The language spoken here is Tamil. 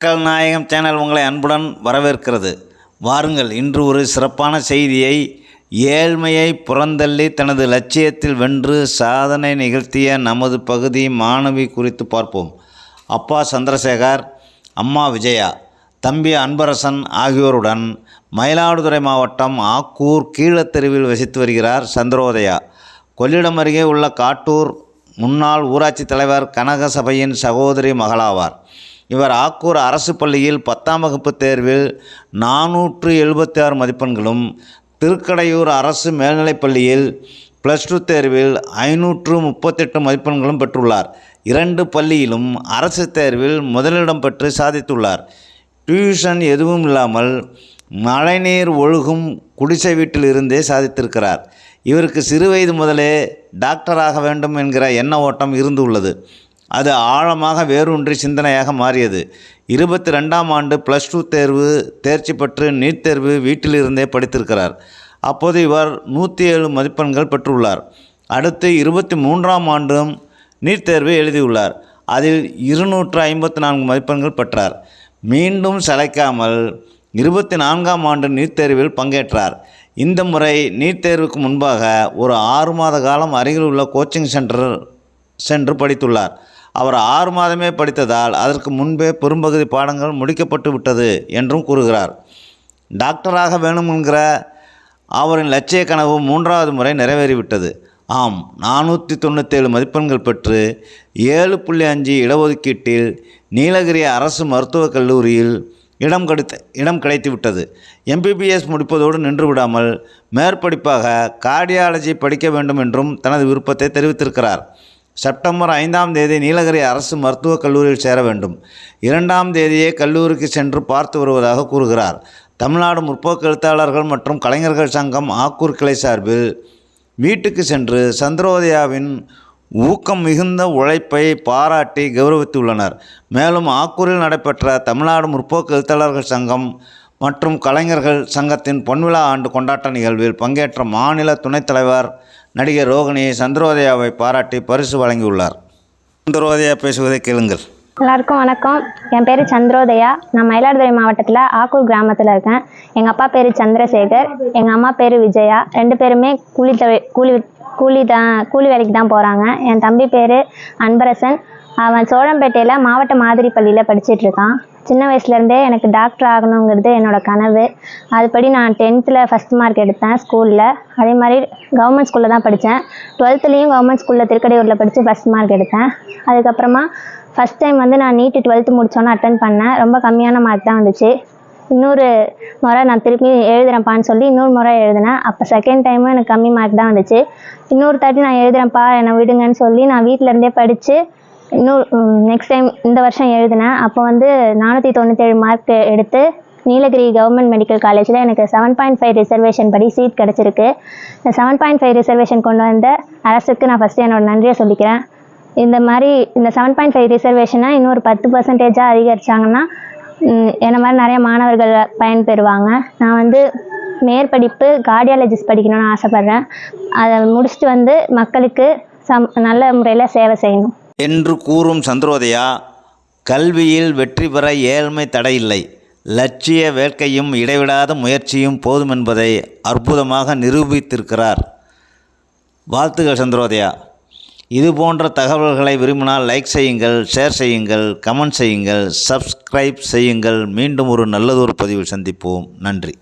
மக்கள் நாயகம் சேனல் உங்களை அன்புடன் வரவேற்கிறது. வாருங்கள் இன்று ஒரு சிறப்பான செய்தியை ஏழ்மையை புறந்தள்ளி தனது லட்சியத்தில் வென்று சாதனை நிகழ்த்திய நமது பகுதி மாணவி குறித்து பார்ப்போம். அப்பா சந்திரசேகர் அம்மா விஜயா தம்பி அன்பரசன் ஆகியோருடன் மயிலாடுதுறை மாவட்டம் ஆக்கூர் கீழத்தெருவில் வசித்து வருகிறார் சந்திரோதயா. கொள்ளிடம் அருகே உள்ள காட்டூர் முன்னாள் ஊராட்சி தலைவர் கனக சபையின் சகோதரி மகளாவார். இவர் ஆக்கூர் அரசு பள்ளியில் பத்தாம் வகுப்பு தேர்வில் நானூற்று எழுபத்தி ஆறு மதிப்பெண்களும் திருக்கடையூர் அரசு மேல்நிலைப் பள்ளியில் ப்ளஸ் டூ தேர்வில் ஐநூற்று முப்பத்தெட்டு மதிப்பெண்களும் பெற்றுள்ளார். இரண்டு பள்ளியிலும் அரசு தேர்வில் முதலிடம் பெற்று சாதித்துள்ளார். டியூஷன் எதுவும் இல்லாமல் மழைநீர் ஒழுகும் குடிசை வீட்டில் இருந்தே சாதித்திருக்கிறார். இவருக்கு சிறுவயது முதலே டாக்டராக வேண்டும் என்கிற எண்ண ஓட்டம் இருந்து உள்ளது அது ஆழமாக வேரூன்றி சிந்தனையாக மாறியது. இருபத்தி ரெண்டாம் ஆண்டு ப்ளஸ் டூ தேர்வு தேர்ச்சி பெற்று நீட் தேர்வு வீட்டிலிருந்தே படித்திருக்கிறார். அப்போது இவர் நூற்றி ஏழு மதிப்பெண்கள் பெற்றுள்ளார். அடுத்து இருபத்தி மூன்றாம் ஆண்டும் நீட் தேர்வு எழுதியுள்ளார். அதில் இருநூற்று ஐம்பத்தி நான்கு மதிப்பெண்கள் பெற்றார். மீண்டும் சளைக்காமல் இருபத்தி நான்காம் ஆண்டு நீட் தேர்வில் பங்கேற்றார். இந்த முறை நீட் தேர்வுக்கு முன்பாக ஒரு ஆறு மாத காலம் அருகில் உள்ள கோச்சிங் சென்டர் சென்று படித்துள்ளார். அவர் ஆறு மாதமே படித்ததால் அதற்கு முன்பே பெரும்பகுதி பாடங்கள் முடிக்கப்பட்டு விட்டது என்றும் கூறுகிறார். டாக்டராக வேணும் என்கிற அவரின் லட்சிய கனவு மூன்றாவது முறை நிறைவேறிவிட்டது. ஆம் நானூற்றி தொண்ணூற்றேழு மதிப்பெண்கள் பெற்று ஏழு புள்ளி அஞ்சு இடஒதுக்கீட்டில் நீலகிரி அரசு மருத்துவக் கல்லூரியில் இடம் கிடைத்த இடம் கிடைத்துவிட்டது எம்பிபிஎஸ் முடிப்பதோடு நின்று விடாமல் மேற்படிப்பாக கார்டியாலஜி படிக்க வேண்டும் என்றும் தனது விருப்பத்தை தெரிவித்திருக்கிறார். செப்டம்பர் ஐந்தாம் தேதி நீலகிரி அரசு மருத்துவக் கல்லூரியில் சேர வேண்டும். இரண்டாம் தேதியே கல்லூரிக்கு சென்று பார்த்து வருவதாக கூறுகிறார். தமிழ்நாடு முற்போக்கு எழுத்தாளர்கள் மற்றும் கலைஞர்கள் சங்கம் ஆக்கூர் கிளை சார்பில் வீட்டுக்கு சென்று சந்திரோதயாவின் ஊக்கம் மிகுந்த உழைப்பை பாராட்டி கௌரவித்துள்ளனர். மேலும் ஆக்கூரில் நடைபெற்ற தமிழ்நாடு முற்போக்கு எழுத்தாளர்கள் சங்கம் மற்றும் கலைஞர்கள் சங்கத்தின் பொன்விழா ஆண்டு கொண்டாட்ட நிகழ்வில் பங்கேற்ற மாநில துணைத் தலைவர் நடிகர் ரோகிணி சந்திரோதயாவை பாராட்டி பரிசு வழங்கியுள்ளார். சந்திரோதயா பேசுவதை கேளுங்கள். எல்லாருக்கும் வணக்கம். என் பேர் சந்திரோதயா. நான் மயிலாடுதுறை மாவட்டத்தில் ஆக்கூர் கிராமத்தில் இருக்கேன். எங்கள் அப்பா பேர் சந்திரசேகர். எங்கள் அம்மா பேர் விஜயா. ரெண்டு பேருமே கூலி கூலி கூலி தான் கூலி வேலைக்கு தான் போகிறாங்க என் தம்பி பேர் அன்பரசன். அவன் சோழம்பேட்டையில் மாவட்ட மாதிரி பள்ளியில் படிச்சிட்ருக்கான் சின்ன வயசுலேருந்தே எனக்கு டாக்டர் ஆகணுங்கிறது என்னோட கனவு. அதுபடி நான் டென்த்தில் ஃபஸ்ட் மார்க் எடுத்தேன் ஸ்கூலில் அதே மாதிரி கவர்மெண்ட் ஸ்கூலில் தான் படித்தேன் டுவெல்த்துலேயும் கவர்மெண்ட் ஸ்கூலில் திருக்கடையூரில் படித்து ஃபஸ்ட் மார்க் எடுத்தேன். அதுக்கப்புறமா ஃபஸ்ட் டைம் வந்து நான் நீட்டு டுவெல்த்து முடிச்சோன்னே அட்டன் பண்ணேன். ரொம்ப கம்மியான மார்க் தான் வந்துச்சு. இன்னொரு முறை நான் திருப்பி எழுதுறேன்ப்பான்னு சொல்லி இன்னொரு முறை எழுதினேன். அப்போ செகண்ட் டைமும் எனக்கு கம்மி மார்க் தான் வந்துச்சு. இன்னொரு தாட்டி நான் எழுதுகிறேன்ப்பா என்னை விடுங்கன்னு சொல்லி நான் வீட்டிலேருந்தே படித்து இன்னும் நெக்ஸ்ட் டைம் இந்த வருஷம் எழுதினேன். அப்போ வந்து நானூற்றி தொண்ணூற்றேழு மார்க் எடுத்து நீலகிரி கவர்மெண்ட் மெடிக்கல் காலேஜில் எனக்கு செவன் பாயிண்ட் ஃபைவ் ரிசர்வேஷன் படி சீட் கிடச்சிருக்கு. இந்த செவன் பாயிண்ட் ஃபைவ் ரிசர்வேஷன் கொண்டு வந்த அரசுக்கு நான் ஃபஸ்ட்டு என்னோட நன்றியை சொல்லிக்கிறேன். இந்த மாதிரி இந்த செவன் பாயிண்ட் ஃபைவ் ரிசர்வேஷனை இன்னொரு பத்து பர்சன்டேஜாக அதிகரித்தாங்கன்னா என்னை என்ன மாதிரி நிறைய மாணவர்கள் பயன்பெறுவாங்க நான் வந்து மேற்படிப்பு கார்டியாலஜிஸ்ட் படிக்கணும்னு ஆசைப்பட்றேன். அதை முடிச்சுட்டு வந்து மக்களுக்கு சம் நல்ல முறையில் சேவை செய்யணும். என்று கூறும் சந்திரோதயா கல்வியில் வெற்றி பெற ஏழ்மை தடையில்லை லட்சிய வேட்கையும் இடைவிடாத முயற்சியும் போதும் என்பதை அற்புதமாக நிரூபித்திருக்கிறார். வாழ்த்துகள் சந்திரோதயா. இது போன்ற தகவல்களை விரும்பினால் லைக் செய்யுங்கள் ஷேர் செய்யுங்கள் கமெண்ட் செய்யுங்கள் சப்ஸ்கிரைப் செய்யுங்கள். மீண்டும் ஒரு நல்லதொரு பதிவில் சந்திப்போம். நன்றி.